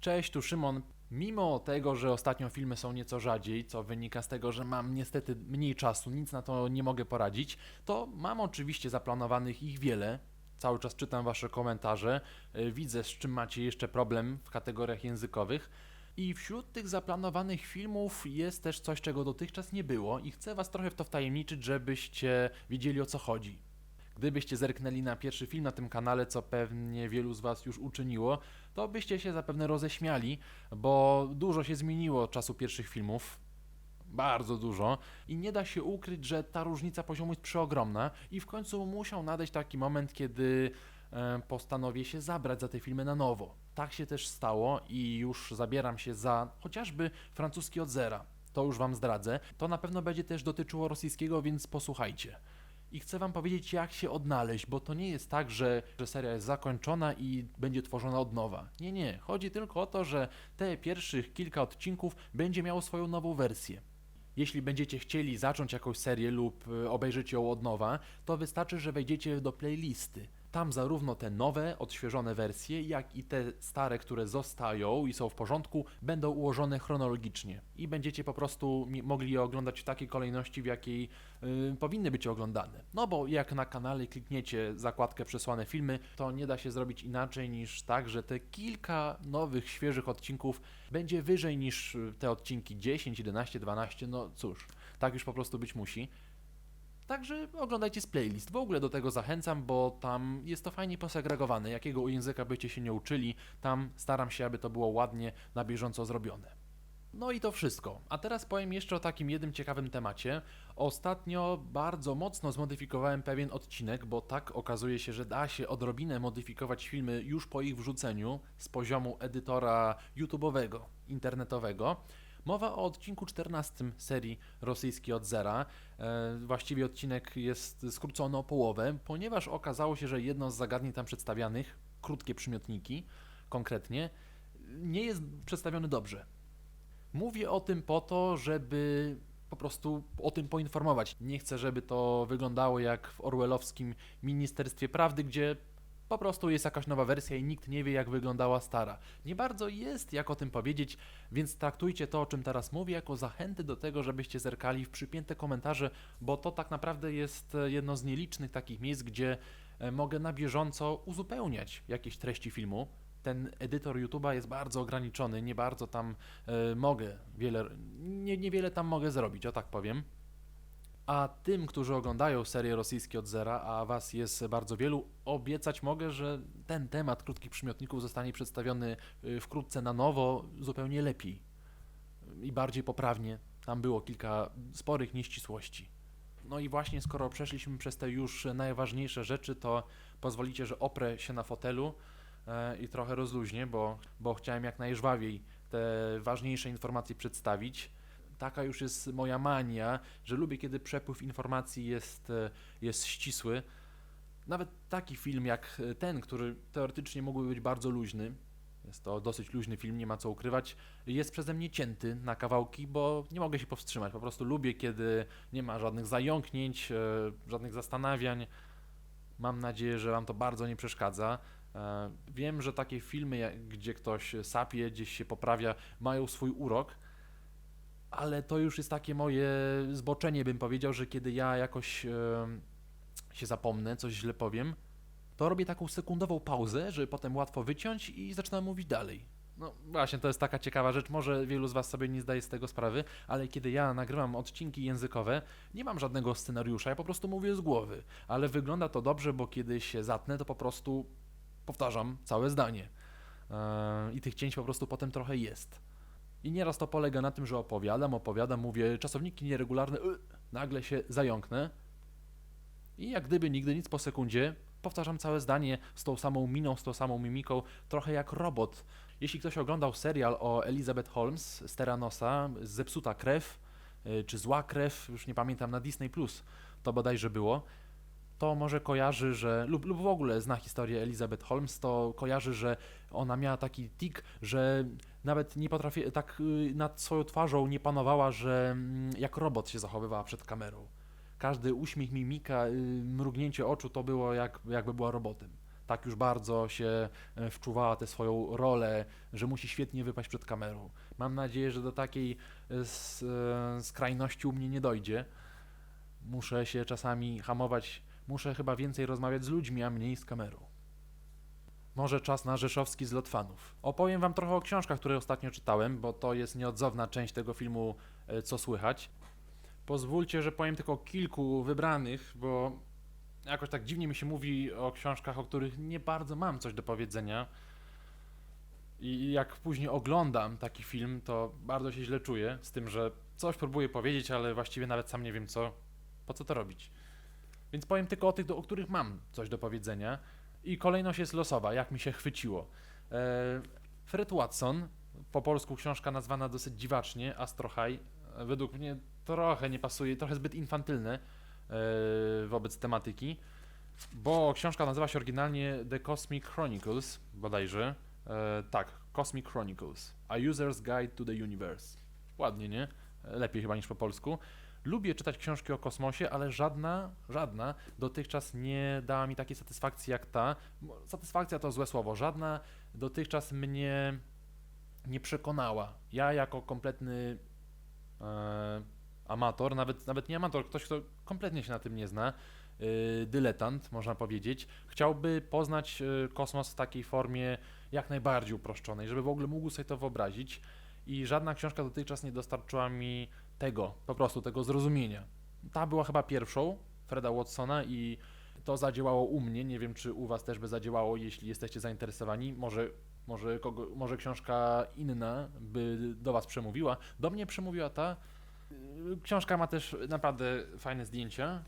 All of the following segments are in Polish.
Cześć, tu Szymon. Mimo tego, że ostatnio filmy są nieco rzadziej, co wynika z tego, że mam niestety mniej czasu, nic na to nie mogę poradzić, to mam oczywiście zaplanowanych ich wiele. Cały czas czytam Wasze komentarze, y, widzę z czym macie jeszcze problem w kategoriach językowych. I wśród tych zaplanowanych filmów jest też coś, czego dotychczas nie było, i chcę Was trochę w to wtajemniczyć, żebyście wiedzieli o co chodzi. Gdybyście zerknęli na pierwszy film na tym kanale, co pewnie wielu z Was już uczyniło, to byście się zapewne roześmiali, bo dużo się zmieniło od czasu pierwszych filmów. Bardzo dużo i nie da się ukryć, że ta różnica poziomu jest przeogromna i w końcu musiał nadejść taki moment, kiedy e, postanowię się zabrać za te filmy na nowo. Tak się też stało i już zabieram się za chociażby francuski od zera. To już Wam zdradzę. To na pewno będzie też dotyczyło rosyjskiego, więc posłuchajcie. I chcę Wam powiedzieć, jak się odnaleźć, bo to nie jest tak, że, że seria jest zakończona i będzie tworzona od nowa. Nie, nie. Chodzi tylko o to, że te pierwszych kilka odcinków będzie miało swoją nową wersję. Jeśli będziecie chcieli zacząć jakąś serię lub y, obejrzeć ją od nowa, to wystarczy, że wejdziecie do playlisty. Tam zarówno te nowe, odświeżone wersje, jak i te stare, które zostają i są w porządku, będą ułożone chronologicznie. I będziecie po prostu mogli je oglądać w takiej kolejności, w jakiej y, powinny być oglądane. No bo jak na kanale klikniecie zakładkę przesłane filmy, to nie da się zrobić inaczej niż tak, że te kilka nowych, świeżych odcinków będzie wyżej niż y, te odcinki 10, 11, 12. No cóż, tak już po prostu być musi. Także oglądajcie z playlist. W ogóle do tego zachęcam, bo tam jest to fajnie posegregowane. Jakiego języka byście się nie uczyli, tam staram się, aby to było ładnie, na bieżąco zrobione. No i to wszystko. A teraz powiem jeszcze o takim jednym ciekawym temacie. Ostatnio bardzo mocno zmodyfikowałem pewien odcinek, bo tak okazuje się, że da się odrobinę modyfikować filmy już po ich wrzuceniu z poziomu edytora YouTube'owego, internetowego. Mowa o odcinku 14 serii Rosyjski od zera. E, właściwie odcinek jest skrócony o połowę, ponieważ okazało się, że jedno z zagadnień tam przedstawianych, krótkie przymiotniki konkretnie, nie jest przedstawione dobrze. Mówię o tym po to, żeby po prostu o tym poinformować. Nie chcę, żeby to wyglądało jak w orwellowskim Ministerstwie Prawdy, gdzie po prostu jest jakaś nowa wersja i nikt nie wie, jak wyglądała stara. Nie bardzo jest jak o tym powiedzieć, więc traktujcie to, o czym teraz mówię, jako zachęty do tego, żebyście zerkali w przypięte komentarze, bo to tak naprawdę jest e, jedno z nielicznych takich miejsc, gdzie e, mogę na bieżąco uzupełniać jakieś treści filmu. Ten edytor YouTube'a jest bardzo ograniczony, nie bardzo tam e, mogę wiele, nie, niewiele tam mogę zrobić, o tak powiem. A tym, którzy oglądają serię rosyjskie od zera, a was jest bardzo wielu, obiecać mogę, że ten temat krótkich przymiotników zostanie przedstawiony y, wkrótce na nowo, zupełnie lepiej i bardziej poprawnie. Tam było kilka sporych nieścisłości. No i właśnie skoro przeszliśmy przez te już najważniejsze rzeczy, to pozwolicie, że oprę się na fotelu e, i trochę rozluźnię, bo, bo chciałem jak najżwawiej te ważniejsze informacje przedstawić. Taka już jest moja mania, że lubię, kiedy przepływ informacji jest, e, jest ścisły. Nawet taki film jak ten, który teoretycznie mógłby być bardzo luźny, jest to dosyć luźny film, nie ma co ukrywać, jest przeze mnie cięty na kawałki, bo nie mogę się powstrzymać. Po prostu lubię, kiedy nie ma żadnych zająknięć, e, żadnych zastanawiań. Mam nadzieję, że Wam to bardzo nie przeszkadza. E, Wiem, że takie filmy, gdzie ktoś sapie, gdzieś się poprawia, mają swój urok, ale to już jest takie moje zboczenie, bym powiedział, że kiedy ja jakoś e, się zapomnę, coś źle powiem, to robię taką sekundową pauzę, żeby potem łatwo wyciąć i zaczynam mówić dalej. No właśnie, to jest taka ciekawa rzecz, może wielu z Was sobie nie zdaje z tego sprawy, ale kiedy ja nagrywam odcinki językowe, nie mam żadnego scenariusza, ja po prostu mówię z głowy, ale wygląda to dobrze, bo kiedy się zatnę, to po prostu powtarzam całe zdanie. Eee, I tych cięć po prostu potem trochę jest. I nieraz to polega na tym, że opowiadam, opowiadam, mówię czasowniki nieregularne, y, nagle się zająknę i jak gdyby nigdy nic po sekundzie powtarzam całe zdanie z tą samą miną, z tą samą mimiką, trochę jak robot. Jeśli ktoś oglądał serial o Elizabeth Holmes z Terranosa, Zepsuta krew, y, czy Zła krew, już nie pamiętam, na Disney+, Plus to bodajże było, to może kojarzy, że, lub, lub w ogóle zna historię Elizabeth Holmes, to kojarzy, że ona miała taki tik, że nawet nie potrafi, tak y, nad swoją twarzą nie panowała, że mm, jak robot się zachowywała przed kamerą. Każdy uśmiech, mimika, y, mrugnięcie oczu to było jak, jakby była robotem. tak już bardzo się e, wczuwała tę swoją rolę, że musi świetnie wypaść przed kamerą. Mam nadzieję, że do takiej e, e, skrajności u mnie nie dojdzie. Muszę się czasami hamować, muszę chyba więcej rozmawiać z ludźmi, a mniej z kamerą. Może czas na rzeszowski zlot fanów. Opowiem wam trochę o książkach, które ostatnio czytałem, bo to jest nieodzowna część tego filmu e, Co słychać. Pozwólcie, że powiem tylko kilku wybranych, bo jakoś tak dziwnie mi się mówi o książkach, o których nie bardzo mam coś do powiedzenia. I jak później oglądam taki film, to bardzo się źle czuję z tym, że coś próbuję powiedzieć, ale właściwie nawet sam nie wiem co, po co to robić. Więc powiem tylko o tych, do, o których mam coś do powiedzenia. I kolejność jest losowa, jak mi się chwyciło. E, Fred Watson, po polsku książka nazwana dosyć dziwacznie, Astro High, e, według mnie trochę nie pasuje, trochę zbyt infantylne wobec tematyki, bo książka nazywa się oryginalnie The Cosmic Chronicles, bodajże. E, tak, Cosmic Chronicles, A User's Guide to the Universe. Ładnie, nie? Lepiej chyba niż po polsku. Lubię czytać książki o kosmosie, ale żadna, żadna dotychczas nie dała mi takiej satysfakcji jak ta. Satysfakcja to złe słowo. Żadna dotychczas mnie nie przekonała. Ja jako kompletny e, amator, nawet, nawet nie amator, ktoś, kto kompletnie się na tym nie zna, e, dyletant, można powiedzieć, chciałby poznać e, kosmos w takiej formie jak najbardziej uproszczonej, żeby w ogóle mógł sobie to wyobrazić. I żadna książka dotychczas nie dostarczyła mi tego, po prostu tego zrozumienia. Ta była chyba pierwszą Freda Watsona i to zadziałało u mnie. Nie wiem, czy u Was też by zadziałało, jeśli jesteście zainteresowani. Może, może, kogo, może książka inna by do Was przemówiła. Do mnie przemówiła ta. Książka ma też naprawdę fajne zdjęcia.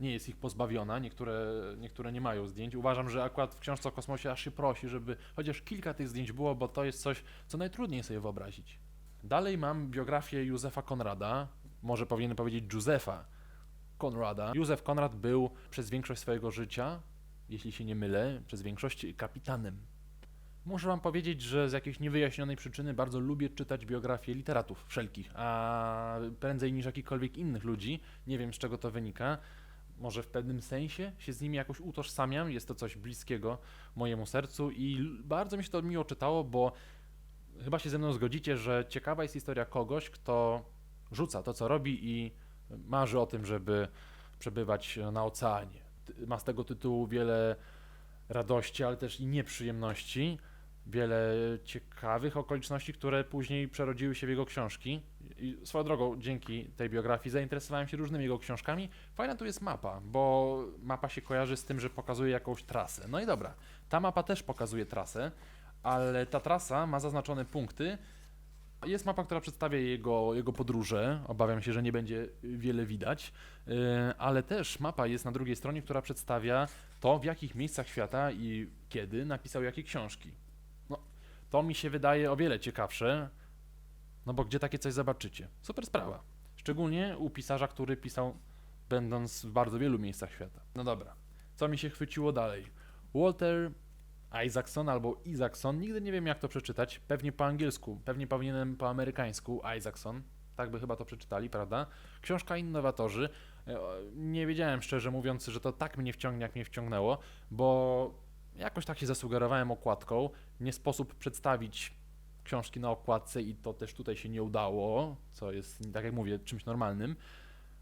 Nie jest ich pozbawiona, niektóre, niektóre nie mają zdjęć. Uważam, że akurat w książce o kosmosie aż się prosi, żeby chociaż kilka tych zdjęć było, bo to jest coś, co najtrudniej sobie wyobrazić. Dalej mam biografię Józefa Konrada, może powinienem powiedzieć Józefa Konrada. Józef Konrad był przez większość swojego życia, jeśli się nie mylę, przez większość kapitanem. Muszę wam powiedzieć, że z jakiejś niewyjaśnionej przyczyny bardzo lubię czytać biografie literatów wszelkich, a prędzej niż jakichkolwiek innych ludzi. Nie wiem z czego to wynika. Może w pewnym sensie się z nimi jakoś utożsamiam, jest to coś bliskiego mojemu sercu i bardzo mi się to miło czytało, bo chyba się ze mną zgodzicie, że ciekawa jest historia kogoś, kto rzuca to, co robi i marzy o tym, żeby przebywać na oceanie. Ma z tego tytułu wiele radości, ale też i nieprzyjemności, wiele ciekawych okoliczności, które później przerodziły się w jego książki. I swoją drogą, dzięki tej biografii zainteresowałem się różnymi jego książkami. Fajna tu jest mapa, bo mapa się kojarzy z tym, że pokazuje jakąś trasę. No i dobra, ta mapa też pokazuje trasę, ale ta trasa ma zaznaczone punkty. Jest mapa, która przedstawia jego, jego podróże. Obawiam się, że nie będzie wiele widać, Yy, ale też mapa jest na drugiej stronie, która przedstawia to, w jakich miejscach świata i kiedy napisał jakie książki. No, to mi się wydaje o wiele ciekawsze, no bo gdzie takie coś zobaczycie? Super sprawa. Szczególnie u pisarza, który pisał będąc w bardzo wielu miejscach świata. No dobra, co mi się chwyciło dalej? Walter Isaacson albo Isaacson, nigdy nie wiem jak to przeczytać, pewnie po angielsku, pewnie powinienem po amerykańsku, Isaacson, tak by chyba to przeczytali, prawda? Książka Innowatorzy, E, nie wiedziałem szczerze mówiąc, że to tak mnie wciągnie, jak mnie wciągnęło, bo jakoś tak się zasugerowałem okładką, nie sposób przedstawić książki na okładce i to też tutaj się nie udało, co jest, tak jak mówię, czymś normalnym,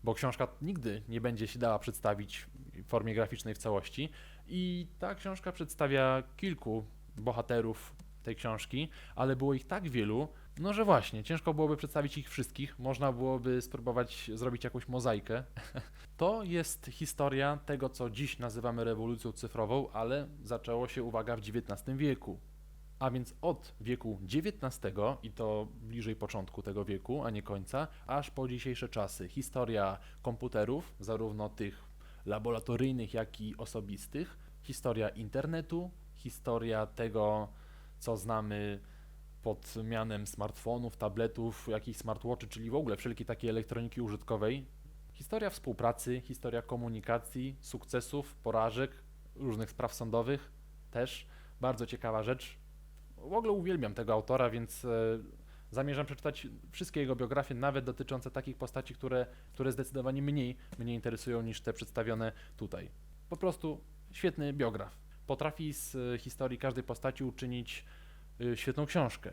bo książka nigdy nie będzie się dała przedstawić formie graficznej w całości. I ta książka przedstawia kilku bohaterów tej książki, ale było ich tak wielu, no że właśnie, ciężko byłoby przedstawić ich wszystkich, można byłoby spróbować zrobić jakąś mozaikę. To jest historia tego, co dziś nazywamy rewolucją cyfrową, ale zaczęło się, uwaga, w XIX wieku. A więc od wieku XIX i to bliżej początku tego wieku, a nie końca, aż po dzisiejsze czasy. Historia komputerów, zarówno tych laboratoryjnych, jak i osobistych, historia internetu, historia tego, co znamy pod mianem smartfonów, tabletów, jakichś smartwatchy, czyli w ogóle wszelkiej takiej elektroniki użytkowej. Historia współpracy, historia komunikacji, sukcesów, porażek, różnych spraw sądowych też. Bardzo ciekawa rzecz. W ogóle uwielbiam tego autora, więc e, zamierzam przeczytać wszystkie jego biografie, nawet dotyczące takich postaci, które, które zdecydowanie mniej mnie interesują niż te przedstawione tutaj. Po prostu świetny biograf. potrafi z y, historii każdej postaci uczynić y, świetną książkę.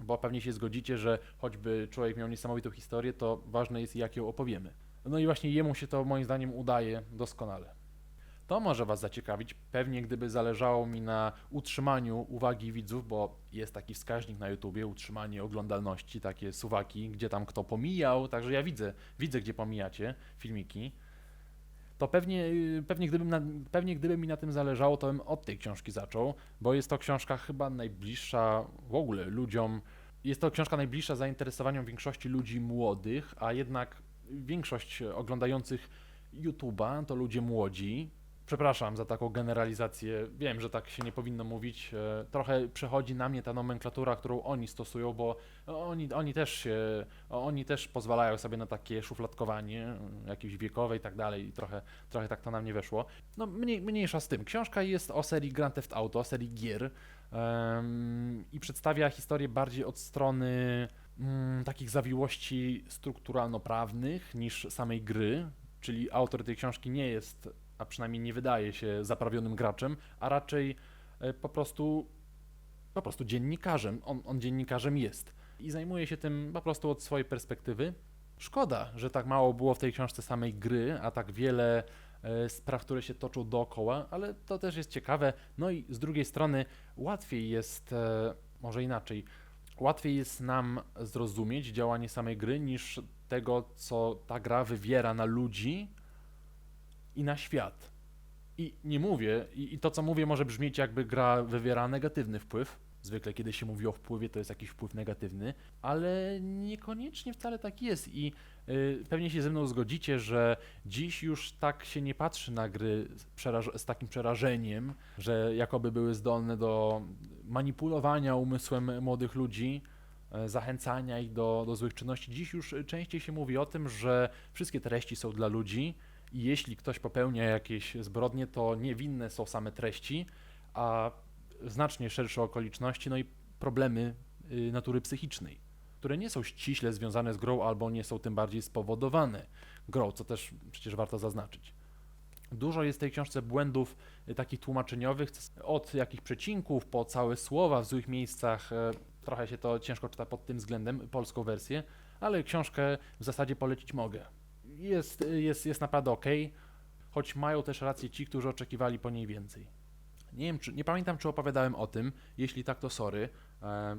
Bo pewnie się zgodzicie, że choćby człowiek miał niesamowitą historię, to ważne jest jak ją opowiemy. No i właśnie jemu się to moim zdaniem udaje doskonale. To może Was zaciekawić. Pewnie gdyby zależało mi na utrzymaniu uwagi widzów, bo jest taki wskaźnik na YouTubie, utrzymanie oglądalności, takie suwaki, gdzie tam kto pomijał, także ja widzę, widzę gdzie pomijacie filmiki. To pewnie, y, pewnie, na, pewnie gdyby mi na tym zależało, to bym od tej książki zaczął, bo jest to książka chyba najbliższa w ogóle ludziom. Jest to książka najbliższa zainteresowaniom większości ludzi młodych, a jednak większość oglądających YouTube'a to ludzie młodzi. Przepraszam za taką generalizację. Wiem, że tak się nie powinno mówić. E, Trochę przechodzi na mnie ta nomenklatura, którą oni stosują, bo oni, oni, też, się, oni też pozwalają sobie na takie szufladkowanie, mm, jakieś wiekowe i tak dalej. I trochę, trochę tak to na mnie weszło. No mniej, mniejsza z tym. Książka jest o serii Grand Theft Auto, serii gier em, i przedstawia historię bardziej od strony mm, takich zawiłości strukturalno-prawnych niż samej gry. Czyli autor tej książki nie jest a przynajmniej nie wydaje się zaprawionym graczem, a raczej e, po prostu, po prostu dziennikarzem. On, on dziennikarzem jest i zajmuje się tym po prostu od swojej perspektywy. Szkoda, że tak mało było w tej książce samej gry, a tak wiele e, spraw, które się toczą dookoła, ale to też jest ciekawe. No i z drugiej strony łatwiej jest, e, może inaczej, łatwiej jest nam zrozumieć działanie samej gry niż tego, co ta gra wywiera na ludzi, i na świat. I nie mówię, i, to co mówię może brzmieć jakby gra wywiera negatywny wpływ. Zwykle kiedy się mówi o wpływie, to jest jakiś wpływ negatywny, ale niekoniecznie wcale tak jest. I y, pewnie się ze mną zgodzicie, że dziś już tak się nie patrzy na gry z, z takim przerażeniem, że jakoby były zdolne do manipulowania umysłem młodych ludzi, e, zachęcania ich do, do złych czynności. Dziś już częściej się mówi o tym, że wszystkie treści są dla ludzi jeśli ktoś popełnia jakieś zbrodnie, to niewinne są same treści, a znacznie szersze okoliczności, no i problemy y, natury psychicznej, które nie są ściśle związane z grą albo nie są tym bardziej spowodowane grą, co też przecież warto zaznaczyć. Dużo jest w tej książce błędów y, takich tłumaczeniowych, od jakichś przecinków po całe słowa w złych miejscach. e, Trochę się to ciężko czyta pod tym względem, polską wersję, ale książkę w zasadzie polecić mogę jest, jest, jest naprawdę ok, choć mają też rację ci, którzy oczekiwali po niej więcej. Nie wiem, czy, nie pamiętam, czy opowiadałem o tym, jeśli tak, to sorry,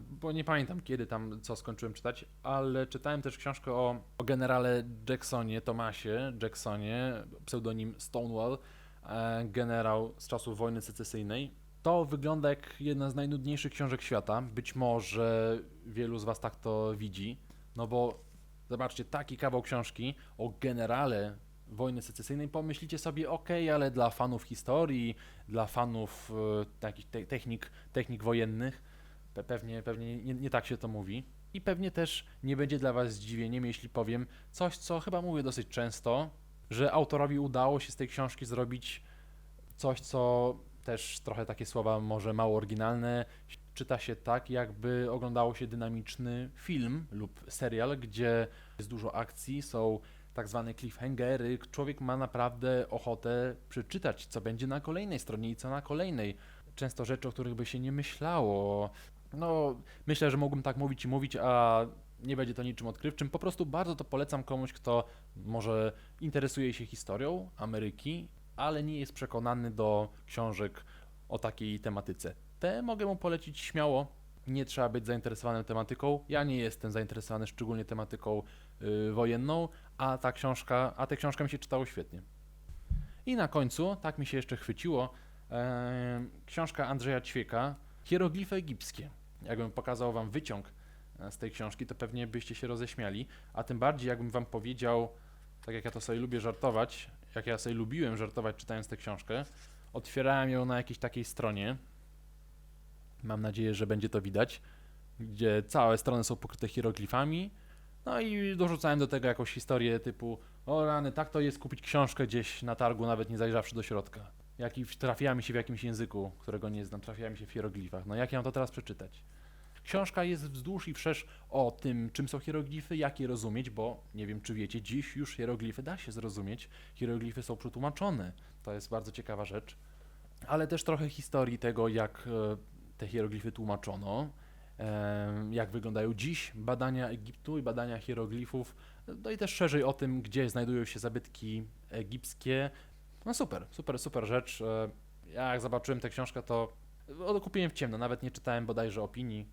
bo nie pamiętam, kiedy tam, co skończyłem czytać, ale czytałem też książkę o, o generale Jacksonie, Tomasie Jacksonie, pseudonim Stonewall, e, generał z czasów wojny secesyjnej. To wygląda jak jedna z najnudniejszych książek świata. Być może wielu z Was tak to widzi, no bo Zobaczcie, taki kawał książki o generale wojny secesyjnej. Pomyślicie sobie, ok, ale dla fanów historii, dla fanów e, takich te technik, technik wojennych, pe pewnie, pewnie nie, nie tak się to mówi. I pewnie też nie będzie dla Was zdziwieniem, jeśli powiem coś, co chyba mówię dosyć często, że autorowi udało się z tej książki zrobić coś, co też trochę takie słowa może mało oryginalne, czyta się tak, jakby oglądało się dynamiczny film lub serial, gdzie jest dużo akcji, są tak zwane cliffhangery. Człowiek ma naprawdę ochotę przeczytać, co będzie na kolejnej stronie i co na kolejnej. Często rzeczy, o których by się nie myślało. No, myślę, że mógłbym tak mówić i mówić, a nie będzie to niczym odkrywczym. Po prostu bardzo to polecam komuś, kto może interesuje się historią Ameryki, ale nie jest przekonany do książek o takiej tematyce. Te mogę mu polecić śmiało. Nie trzeba być zainteresowanym tematyką. Ja nie jestem zainteresowany szczególnie tematyką y, wojenną, a ta książka, a tę książkę mi się czytało świetnie. I na końcu, tak mi się jeszcze chwyciło, e, książka Andrzeja Ćwieka, Hieroglify egipskie. Jakbym pokazał wam wyciąg e, z tej książki, to pewnie byście się roześmiali, a tym bardziej jakbym wam powiedział, tak jak ja to sobie lubię żartować, jak ja sobie lubiłem żartować czytając tę książkę, otwierałem ją na jakiejś takiej stronie, mam nadzieję, że będzie to widać, gdzie całe strony są pokryte hieroglifami, no i dorzucałem do tego jakąś historię typu o rany, tak to jest kupić książkę gdzieś na targu, nawet nie zajrzawszy do środka. Jak i trafiła mi się w jakimś języku, którego nie znam, trafiła mi się w hieroglifach. No jak ja mam to teraz przeczytać? Książka jest wzdłuż i wszerz o tym, czym są hieroglify, jak je rozumieć, bo nie wiem, czy wiecie, dziś już hieroglify da się zrozumieć. Hieroglify są przetłumaczone. To jest bardzo ciekawa rzecz. ale też trochę historii tego, jak e, te hieroglify tłumaczono, jak wyglądają dziś badania Egiptu i badania hieroglifów, no i też szerzej o tym, gdzie znajdują się zabytki egipskie. No super, super, super rzecz. E, Ja jak zobaczyłem tę książkę, to kupiłem w ciemno, nawet nie czytałem bodajże opinii.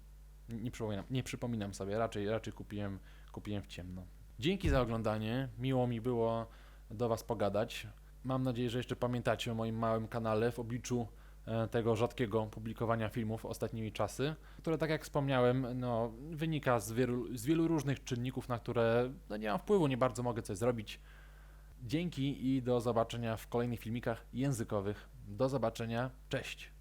Nie przypominam, nie przypominam sobie, raczej, raczej kupiłem, kupiłem w ciemno. Dzięki za oglądanie, miło mi było do Was pogadać. Mam nadzieję, że jeszcze pamiętacie o moim małym kanale w obliczu e, tego rzadkiego publikowania filmów ostatnimi czasy, które tak jak wspomniałem, no, wynika z wielu, z wielu różnych czynników, na które no, nie mam wpływu, nie bardzo mogę coś zrobić. Dzięki i do zobaczenia w kolejnych filmikach językowych. Do zobaczenia, cześć!